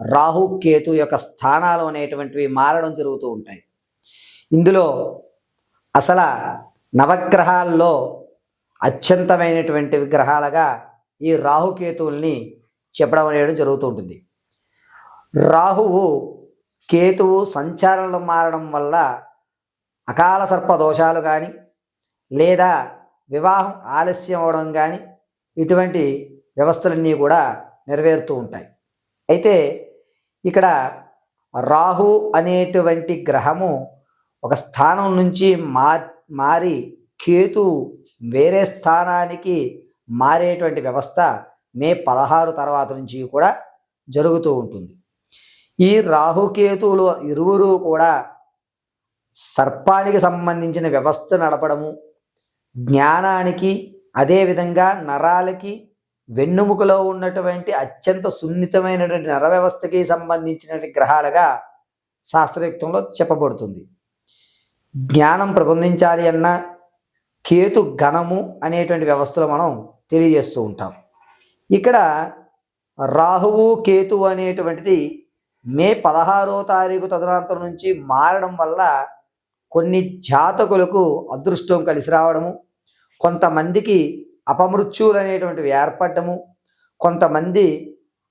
రాహు కేతు యొక్క స్థానాలు అనేటువంటివి మారడం జరుగుతూ ఉంటాయి. ఇందులో అసలు నవగ్రహాల్లో అత్యంతమైనటువంటి విగ్రహాలుగా ఈ రాహుకేతువుల్ని చెప్పడం అనేది జరుగుతూ ఉంటుంది. రాహువు కేతువు సంచారణలు మారడం వల్ల అకాల సర్ప దోషాలు కానీ లేదా వివాహం ఆలస్యం అవడం కానీ ఇటువంటి వ్యవస్థలన్నీ కూడా నెరవేరుతూ ఉంటాయి. అయితే ఇక్కడ రాహు అనేటువంటి గ్రహము ఒక స్థానం నుంచి మా మారి కేతు వేరే స్థానానికి మారేటువంటి వ్యవస్థ మే పదహారు తర్వాత నుంచి కూడా జరుగుతూ ఉంటుంది. ఈ రాహుకేతువులు ఇరువురు కూడా సర్పానికి సంబంధించిన వ్యవస్థ నడపడము జ్ఞానానికి అదేవిధంగా నరాలకి వెన్నుముకలో ఉన్నటువంటి అత్యంత సున్నితమైనటువంటి నర వ్యవస్థకి సంబంధించినటువంటి గ్రహాలుగా శాస్త్రయుక్తంలో చెప్పబడుతుంది. జ్ఞానం ప్రబంధించాలి అన్న కేతు గణము అనేటువంటి వ్యవస్థలో మనం తెలియజేస్తూ ఉంటాం. ఇక్కడ రాహువు కేతు అనేటువంటిది మే పదహారో తారీఖు తదనంతరం నుంచి మారడం వల్ల కొన్ని జాతకులకు అదృష్టం కలిసి రావడము కొంతమందికి అపమృత్యువులు అనేటువంటివి ఏర్పడము కొంతమంది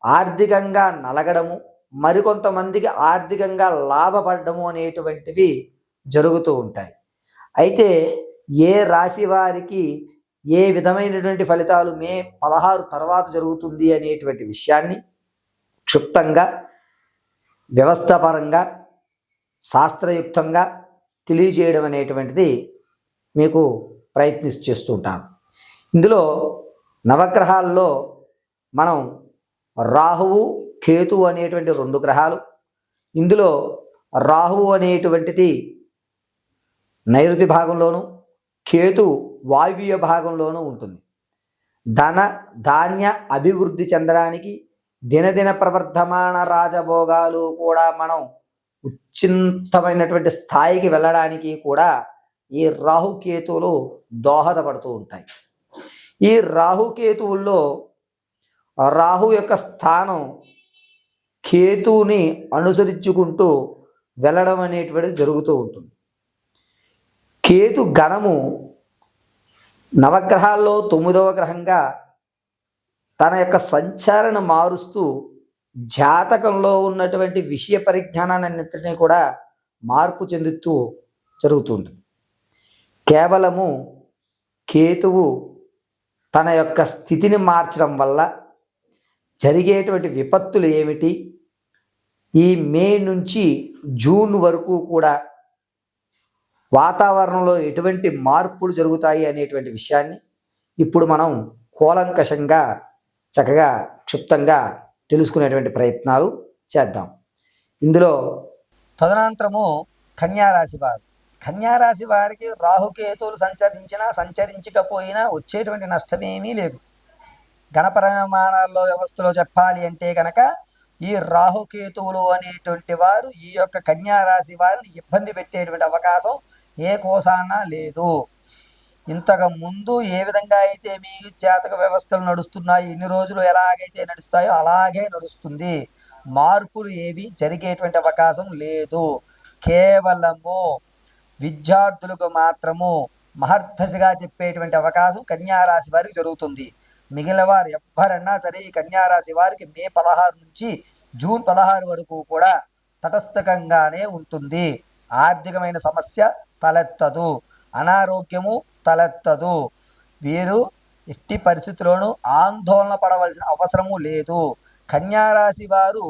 ఆర్థికంగా నలగడము మరికొంతమందికి ఆర్థికంగా లాభపడము అనేటువంటివి జరుగుతూ ఉంటాయి. అయితే ఏ రాశి వారికి ఏ విధమైనటువంటి ఫలితాలు మే పదహారు తర్వాత జరుగుతుంది అనేటువంటి విషయాన్ని క్షుప్తంగా వ్యవస్థపరంగా శాస్త్రయుక్తంగా తెలియజేయడం అనేటువంటిది మీకు ప్రయత్నిస్తూ చేస్తుంటాను ఇందులో నవగ్రహాల్లో మనం రాహువు కేతు అనేటువంటి రెండు గ్రహాలు ఇందులో రాహువు అనేటువంటిది నైరుతి భాగంలోను కేతు వాయువ్య భాగంలోనూ ఉంటుంది. ధన ధాన్య అభివృద్ధి చెందడానికి దినదిన ప్రవర్ధమాన రాజభోగాలు కూడా మనం ఉచ్చింతమైనటువంటి స్థాయికి వెళ్ళడానికి కూడా ఈ రాహుకేతువులు దోహదపడుతూ ఉంటాయి. ఈ రాహుకేతువుల్లో రాహు యొక్క స్థానం కేతువుని అనుసరించుకుంటూ వెళ్ళడం అనేటువంటిది జరుగుతూ ఉంటుంది. కేతు గణము నవగ్రహాల్లో తొమ్మిదవ గ్రహంగా తన యొక్క సంచారణ మారుస్తూ జాతకంలో ఉన్నటువంటి విషయ పరిజ్ఞానాన్నింటినీ కూడా మార్పు చెందుతూ జరుగుతుంది కేవలము కేతువు తన యొక్క స్థితిని మార్చడం వల్ల జరిగేటువంటి విపత్తులు ఏమిటి? ఈ మే నుంచి జూన్ వరకు కూడా వాతావరణంలో ఎటువంటి మార్పులు జరుగుతాయి అనేటువంటి విషయాన్ని ఇప్పుడు మనం కూలంకషంగా చక్కగా క్షుప్తంగా తెలుసుకునేటువంటి ప్రయత్నాలు చేద్దాం. ఇందులో తదనంతరము కన్యారాశి వారు. కన్యారాశి వారికి రాహుకేతువులు సంచరించినా సంచరించకపోయినా వచ్చేటువంటి నష్టమేమీ లేదు. గణపరమాణాల్లో వ్యవస్థలో చెప్పాలి అంటే కనుక ఈ రాహుకేతువులు అనేటువంటి వారు ఈ యొక్క కన్యారాశి వారిని ఇబ్బంది పెట్టేటువంటి అవకాశం ఏ కోసాన లేదు. ఇంతకు ముందు ఏ విధంగా అయితే మీ జాతక వ్యవస్థలు నడుస్తున్నాయి ఇన్ని రోజులు ఎలాగైతే నడుస్తాయో అలాగే నడుస్తుంది. మార్పులు ఏవి జరిగేటువంటి అవకాశం లేదు. కేవలము విద్యార్థులకు మాత్రము మహర్ధసిగా చెప్పేటువంటి అవకాశం కన్యారాశి వారికి జరుగుతుంది. మిగిలిన వారు ఎవ్వరన్నా సరే ఈ కన్యారాశి వారికి మే పదహారు నుంచి జూన్ పదహారు వరకు కూడా తటస్థకంగానే ఉంటుంది. ఆర్థికమైన సమస్య తలెత్తదు. అనారోగ్యము తలెత్తదు. వీరు ఎట్టి పరిస్థితుల్లోనూ ఆందోళన పడవలసిన అవసరము లేదు. కన్యారాశి వారు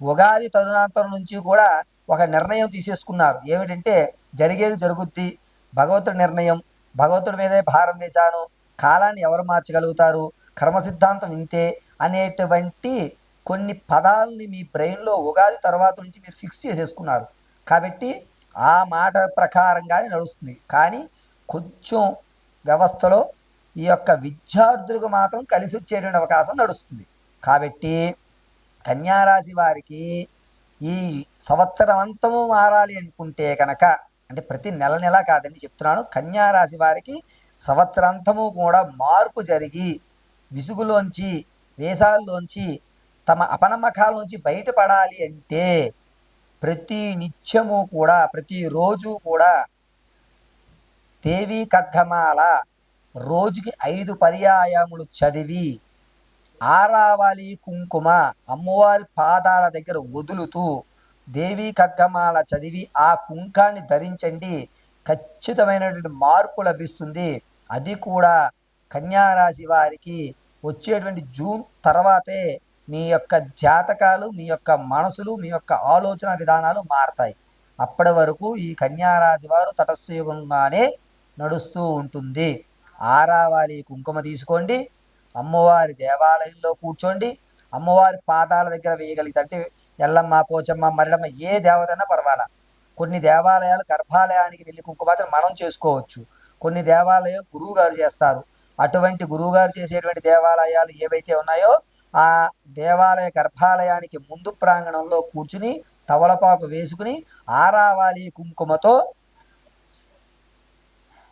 ఉగాది తరుణాంతరం నుంచి కూడా ఒక నిర్ణయం తీసేసుకున్నారు. ఏమిటంటే జరిగేది జరుగుద్ది. భగవంతుడి నిర్ణయం. భగవంతుడి మీదే భారం వేశాను. కాలాన్ని ఎవరు మార్చగలుగుతారు? కర్మ సిద్ధాంతం ఇంతే అనేటువంటి కొన్ని పదాలని మీ బ్రెయిన్లో ఉగాది తర్వాత నుంచి మీరు ఫిక్స్ చేసేసుకున్నారు. కాబట్టి ఆ మాట ప్రకారంగానే నడుస్తుంది. కానీ కొంచెం వ్యవస్థలో ఈ యొక్క విద్యార్థులకు మాత్రం కలిసి వచ్చేటువంటి అవకాశం నడుస్తుంది. కాబట్టి కన్యారాశి వారికి ఈ సంవత్సరం అంతము మారాలి అనుకుంటే కనుక అంటే ప్రతి నెల నెల కాదని చెప్తున్నాను కన్యారాశి వారికి సంవత్సరాంతము కూడా మార్పు జరిగి విసుగులోంచి వేషాల్లోంచి తమ అపనమ్మకాల బయటపడాలి అంటే ప్రతి నిత్యము కూడా ప్రతిరోజు కూడా దేవీ ఖడ్గమాల రోజుకి ఐదు పర్యాయములు చదివి ఆరావళి కుంకుమ అమ్మవారి పాదాల దగ్గర వదులుతూ దేవీ ఖడ్గమాల చదివి ఆ కుంకాన్ని ధరించండి. ఖచ్చితమైనటువంటి మార్పు లభిస్తుంది. అది కూడా కన్యారాశి వారికి వచ్చేటువంటి జూన్ తర్వాతే మీ యొక్క జాతకాలు మీ యొక్క మనసులు మీ యొక్క ఆలోచన విధానాలు మారతాయి. అప్పటి వరకు ఈ కన్యారాశి వారు తటస్థయుగంగానే నడుస్తూ ఉంటుంది. ఆరావాలి కుంకుమ తీసుకోండి. అమ్మవారి దేవాలయంలో కూర్చోండి. అమ్మవారి పాదాల దగ్గర వేయగలిగితే అంటే ఎల్లమ్మ పోచమ్మ మరిడమ్మ ఏ దేవతైనా పర్వాలా. కొన్ని దేవాలయాలు గర్భాలయానికి వెళ్ళి కుంకుమార్చన మనం చేసుకోవచ్చు. కొన్ని దేవాలయం గురువు గారు చేస్తారు. అటువంటి గురువుగారు చేసేటువంటి దేవాలయాలు ఏవైతే ఉన్నాయో ఆ దేవాలయ గర్భాలయానికి ముందు ప్రాంగణంలో కూర్చుని తవలపాకు వేసుకుని ఆరావాలి కుంకుమతో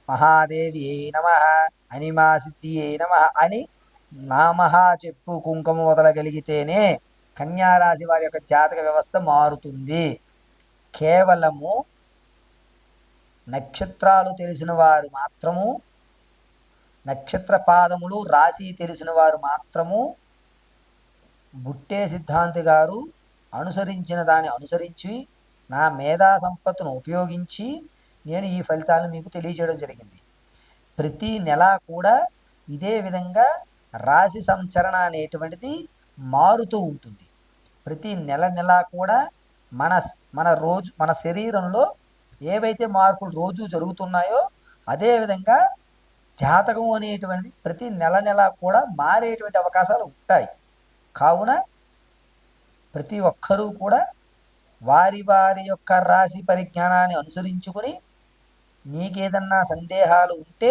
మహాదేవి ఏ నమ అనిమా సిద్ధి ఏ నమ అని నామహ చెప్పు కుంకుమ వదలగలిగితేనే కన్యారాశి వారి యొక్క జాతక వ్యవస్థ మారుతుంది. కేవలము నక్షత్రాలు తెలిసిన వారు మాత్రము నక్షత్ర పాదములు రాశి తెలిసిన వారు మాత్రము బుట్టే సిద్ధాంతి గారు అనుసరించిన దాన్ని అనుసరించి నా మేధా సంపత్తును ఉపయోగించి నేను ఈ ఫలితాలను మీకు తెలియజేయడం జరిగింది. ప్రతి నెల కూడా ఇదే విధంగా రాశి సంచరణ అనేటువంటిది మారుతూ ఉంటుంది. ప్రతి నెల నెల కూడా మన మన రోజు మన శరీరంలో ఏవైతే మార్పులు రోజు జరుగుతున్నాయో అదేవిధంగా జాతకం అనేటువంటిది ప్రతి నెల నెల కూడా మారేటువంటి అవకాశాలు ఉంటాయి. కావున ప్రతి ఒక్కరూ కూడా వారి వారి యొక్క రాశి పరిజ్ఞానాన్ని అనుసరించుకొని మీకేదన్నా సందేహాలు ఉంటే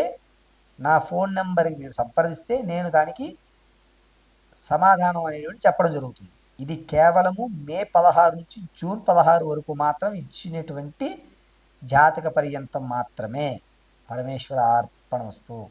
నా ఫోన్ నెంబర్కి మీరు సంప్రదిస్తే నేను దానికి సమాధానం అనేటువంటి చెప్పడం జరుగుతుంది. ఇది కేవలము మే పదహారు నుంచి జూన్ పదహారు వరకు మాత్రం ఇచ్చినటువంటి జాతక పర్యంతం మాత్రమే. పరమేశ్వర అర్పణ వస్తువు.